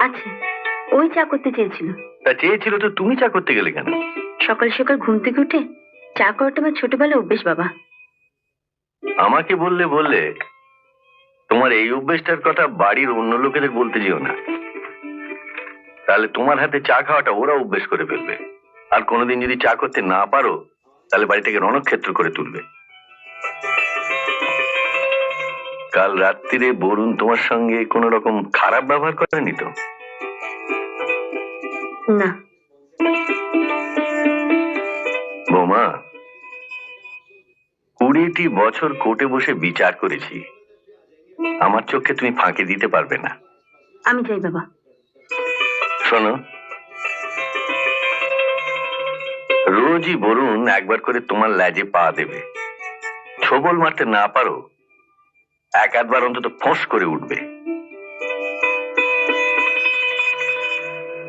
আছে ওই চা করতে চেয়েছিল। তা চেয়েছিল তো তুমি চা করতে গেলে কেন? সকাল সকাল ঘুম থেকে উঠে চা করাটা আমার ছোটবেলা অভ্যেস বাবা। আমাকে বললে বললে তোমার এই অভ্যেসটার কথা বাড়ির অন্য লোকেদের বলতে যেও না। তাহলে তোমার হাতে চা খাওয়াটা ওরা অভ্যেস করে ফেলবে। আর কোনোদিন যদি চা করতে না পারো তাহলে বাড়িটাকে রণক্ষেত্র করে তুলবে। কাল রাত্রিরে বরুণ তোমার সঙ্গে কোনো রকম খারাপ ব্যবহার করেনি তো? না। বৌমা কুড়িটি বছর কোর্টে বসে বিচার করেছি। আমার চোখে তুমি ফাঁকি দিতে পারবে না। আমি যাই বাবা। শোনো রোজই বরুণ একবার করে তোমার ল্যাজে পা দেবে। ছবল মারতে না পারো এক আধবার অন্তত ফোঁস করে উঠবে।